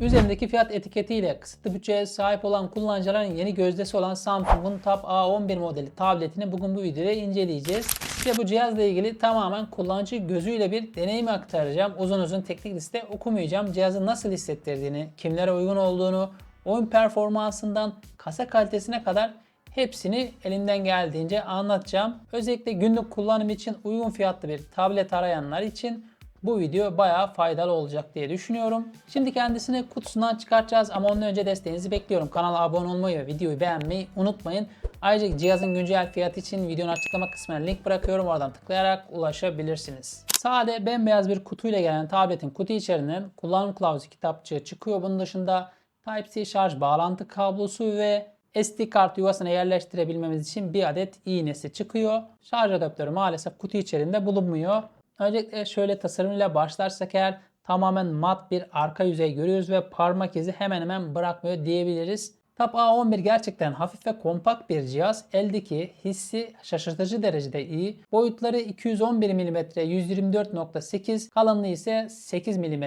Üzerindeki fiyat etiketiyle kısıtlı bütçeye sahip olan kullanıcıların yeni gözdesi olan Samsung'un Tab A11 modeli tabletini bugün bu videoda inceleyeceğiz. Size bu cihazla ilgili tamamen kullanıcı gözüyle bir deneyim aktaracağım. Uzun uzun teknik liste okumayacağım. Cihazı nasıl hissettirdiğini, kimlere uygun olduğunu, oyun performansından kasa kalitesine kadar hepsini elimden geldiğince anlatacağım. Özellikle günlük kullanım için uygun fiyatlı bir tablet arayanlar için bu video bayağı faydalı olacak diye düşünüyorum. Şimdi kendisini kutusundan çıkartacağız ama ondan önce desteğinizi bekliyorum. Kanala abone olmayı ve videoyu beğenmeyi unutmayın. Ayrıca cihazın güncel fiyatı için videonun açıklama kısmına link bırakıyorum. Oradan tıklayarak ulaşabilirsiniz. Sade bembeyaz bir kutuyla gelen tabletin kutu içerisinden kullanım kılavuzu kitapçığı çıkıyor. Bunun dışında Type-C şarj bağlantı kablosu ve SD kart yuvasına yerleştirebilmemiz için bir adet iğnesi çıkıyor. Şarj adaptörü maalesef kutu içerisinde bulunmuyor. Öncelikle şöyle tasarımıyla başlarsak eğer tamamen mat bir arka yüzey görüyoruz ve parmak izi hemen hemen bırakmıyor diyebiliriz. Tab A11 gerçekten hafif ve kompakt bir cihaz. Eldeki hissi şaşırtıcı derecede iyi. Boyutları 211 mm 124.8, kalınlığı ise 8 mm.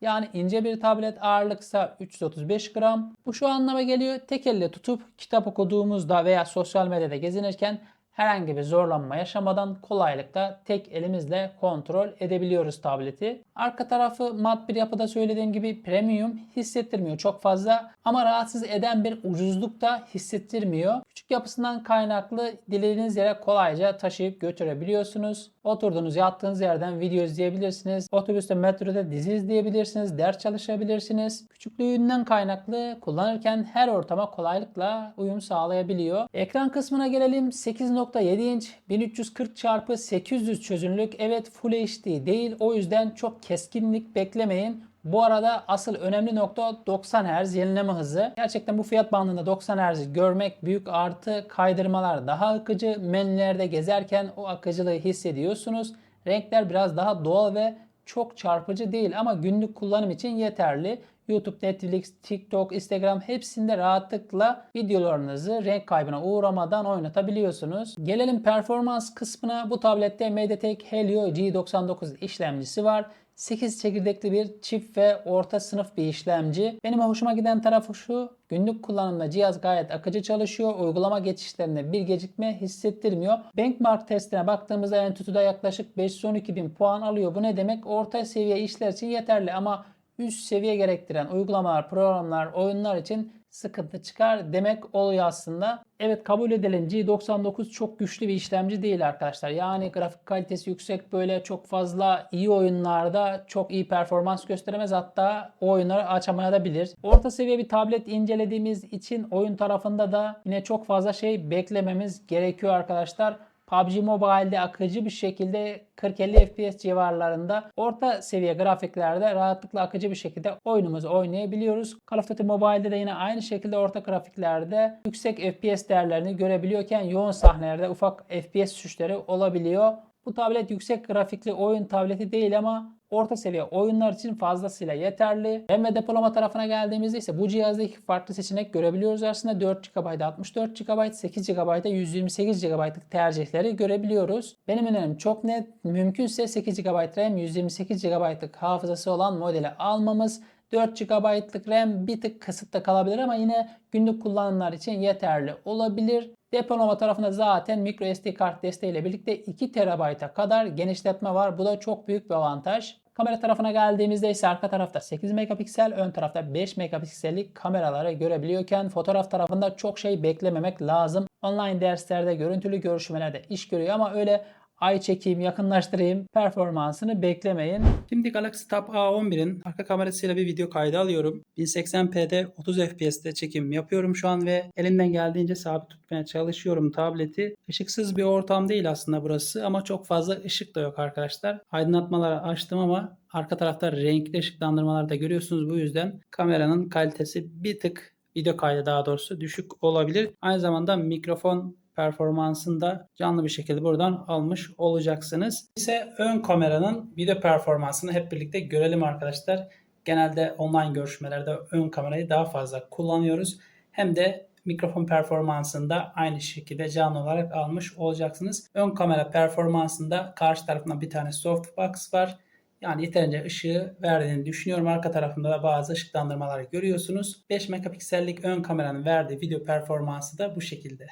Yani ince bir tablet ağırlıksa 335 gram. Bu şu anlama geliyor. Tek elle tutup kitap okuduğumuzda veya sosyal medyada gezinirken herhangi bir zorlanma yaşamadan kolaylıkla tek elimizle kontrol edebiliyoruz tableti. Arka tarafı mat bir yapıda söylediğim gibi premium hissettirmiyor çok fazla ama rahatsız eden bir ucuzluk da hissettirmiyor. Küçük yapısından kaynaklı dilediğiniz yere kolayca taşıyıp götürebiliyorsunuz. Oturduğunuz yattığınız yerden video izleyebilirsiniz. Otobüste metroda dizi izleyebilirsiniz. Ders çalışabilirsiniz. Küçüklüğünden kaynaklı kullanırken her ortama kolaylıkla uyum sağlayabiliyor. Ekran kısmına gelelim. 8.7 inç 1340 x 800 çözünürlük. Evet Full HD değil. O yüzden çok keskinlik beklemeyin. Bu arada asıl önemli nokta 90 Hz yenileme hızı. Gerçekten bu fiyat bandında 90 Hz görmek büyük artı kaydırmalar daha akıcı. Menülerde gezerken o akıcılığı hissediyorsunuz. Renkler biraz daha doğal ve çok çarpıcı değil ama günlük kullanım için yeterli. YouTube, Netflix, TikTok, Instagram hepsinde rahatlıkla videolarınızı renk kaybına uğramadan oynatabiliyorsunuz. Gelelim performans kısmına. Bu tablette MediaTek Helio G99 işlemcisi var. 8 çekirdekli bir çift ve orta sınıf bir işlemci. Benim hoşuma giden tarafı şu. Günlük kullanımda cihaz gayet akıcı çalışıyor. Uygulama geçişlerinde bir gecikme hissettirmiyor. Benchmark testine baktığımızda Entutu'da yaklaşık 512 bin puan alıyor. Bu ne demek? Orta seviye işler için yeterli ama üst seviye gerektiren uygulamalar, programlar, oyunlar için sıkıntı çıkar demek oluyor aslında. Evet kabul edelim G99 çok güçlü bir işlemci değil arkadaşlar. Yani grafik kalitesi yüksek böyle çok fazla iyi oyunlarda çok iyi performans gösteremez. Hatta o oyunları açamayabilir. Orta seviye bir tablet incelediğimiz için oyun tarafında da yine çok fazla şey beklememiz gerekiyor arkadaşlar. PUBG Mobile'de akıcı bir şekilde 40-50 FPS civarlarında orta seviye grafiklerde rahatlıkla akıcı bir şekilde oyunumuzu oynayabiliyoruz. Call of Duty Mobile'de de yine aynı şekilde orta grafiklerde yüksek FPS değerlerini görebiliyorken yoğun sahnelerde ufak FPS düşüşleri olabiliyor. Bu tablet yüksek grafikli oyun tableti değil ama orta seviye oyunlar için fazlasıyla yeterli. RAM ve depolama tarafına geldiğimizde ise bu cihazda iki farklı seçenek görebiliyoruz aslında. 4 GB 64 GB, 8 GB 128 GB'lık tercihleri görebiliyoruz. Benim önerim çok net. Mümkünse 8 GB RAM, 128 GB'lık hafızası olan modeli almamız. 4 GB'lık RAM bir tık kısıtlı kalabilir ama yine günlük kullanımlar için yeterli olabilir. Depolama tarafında zaten micro SD kart desteğiyle birlikte 2 TB'a kadar genişletme var. Bu da çok büyük bir avantaj. Kamera tarafına geldiğimizde ise arka tarafta 8 megapiksel, ön tarafta 5 megapiksellik kameraları görebiliyorken fotoğraf tarafında çok şey beklememek lazım. Online derslerde, görüntülü görüşmelerde iş görüyor ama öyle ay çekeyim, yakınlaştırayım performansını beklemeyin. Şimdi Galaxy Tab A11'in arka kamerasıyla bir video kaydı alıyorum. 1080p'de 30 FPS'te çekim yapıyorum şu an ve elimden geldiğince sabit tutmaya çalışıyorum tableti. Işıksız bir ortam değil aslında burası ama çok fazla ışık da yok arkadaşlar. Aydınlatmaları açtım ama arka tarafta renkli ışıklandırmalar da görüyorsunuz. Bu yüzden kameranın kalitesi bir tık video kaydı daha doğrusu düşük olabilir. Aynı zamanda mikrofon performansını da canlı bir şekilde buradan almış olacaksınız. İse ön kameranın video performansını hep birlikte görelim arkadaşlar. Genelde online görüşmelerde ön kamerayı daha fazla kullanıyoruz. Hem de mikrofon performansını da aynı şekilde canlı olarak almış olacaksınız. Ön kamera performansında karşı tarafında bir tane softbox var. Yani yeterince ışığı verdiğini düşünüyorum. Arka tarafında da bazı ışıklandırmalar görüyorsunuz. 5 megapiksellik ön kameranın verdiği video performansı da bu şekilde.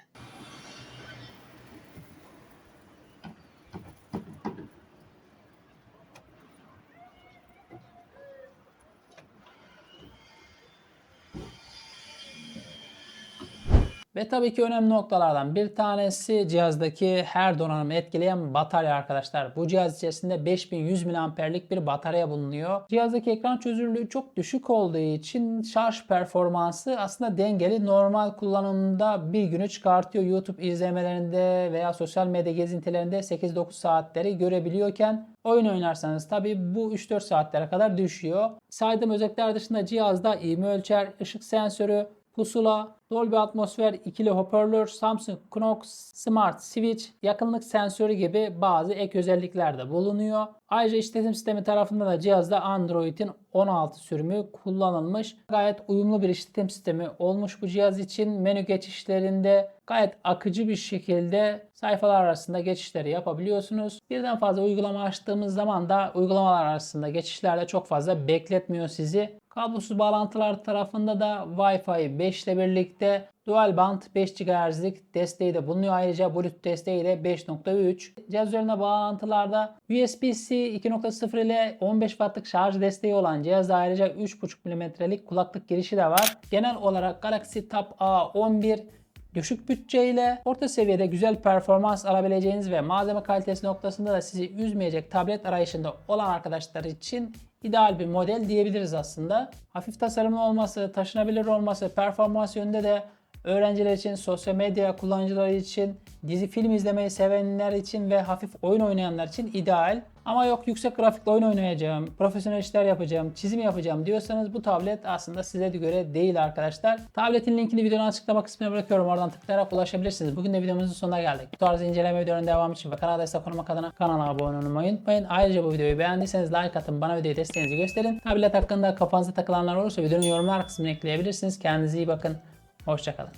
Ve tabii ki önemli noktalardan bir tanesi cihazdaki her donanımı etkileyen batarya arkadaşlar. Bu cihaz içerisinde 5100 mAh'lik bir batarya bulunuyor. Cihazdaki ekran çözünürlüğü çok düşük olduğu için şarj performansı aslında dengeli. Normal kullanımda bir günü çıkartıyor. YouTube izlemelerinde veya sosyal medya gezintilerinde 8-9 saatleri görebiliyorken Oyun oynarsanız tabi bu 3-4 saatlere kadar düşüyor. Saydığım özellikler dışında cihazda ivme ölçer, ışık sensörü, pusula, Dolby Atmosfer, ikili hoparlör, Samsung Knox, Smart Switch, yakınlık sensörü gibi bazı ek özellikler de bulunuyor. Ayrıca işletim sistemi tarafında da cihazda Android'in 16 sürümü kullanılmış. Gayet uyumlu bir işletim sistemi olmuş bu cihaz için. Menü geçişlerinde gayet akıcı bir şekilde sayfalar arasında geçişleri yapabiliyorsunuz. Birden fazla uygulama açtığımız zaman da uygulamalar arasında geçişlerde çok fazla bekletmiyor sizi. Kablosuz bağlantılar tarafında da Wi-Fi 5 ile birlikte Dual band 5 GHz'lik desteği de bulunuyor. Ayrıca Bluetooth desteği de 5.3. Cihaz üzerinde bağlantılarda USB-C 2.0 ile 15 Watt'lık şarj desteği olan cihazda ayrıca 3.5 mm'lik kulaklık girişi de var. Genel olarak Galaxy Tab A11 düşük bütçeyle orta seviyede güzel performans alabileceğiniz ve malzeme kalitesi noktasında da sizi üzmeyecek tablet arayışında olan arkadaşlar için ideal bir model diyebiliriz aslında. Hafif tasarımlı olması, taşınabilir olması, performans yönünde de öğrenciler için, sosyal medya kullanıcıları için, dizi film izlemeyi sevenler için ve hafif oyun oynayanlar için ideal. Ama yok yüksek grafikli oyun oynayacağım, profesyonel işler yapacağım, çizim yapacağım diyorsanız bu tablet aslında size de göre değil arkadaşlar. Tabletin linkini videonun açıklama kısmına bırakıyorum. Oradan tıklayarak ulaşabilirsiniz. Bugün de videomuzun sonuna geldik. Bu tarz inceleme videolarının devamı için ve kanala destek olmak adına kanala abone olmayı unutmayın. Ayrıca bu videoyu beğendiyseniz like atın, bana videoyu desteğinizi gösterin. Tablet hakkında kafanıza takılanlar olursa videonun yorumlar kısmına ekleyebilirsiniz. Kendinize iyi bakın. Hoşçakalın.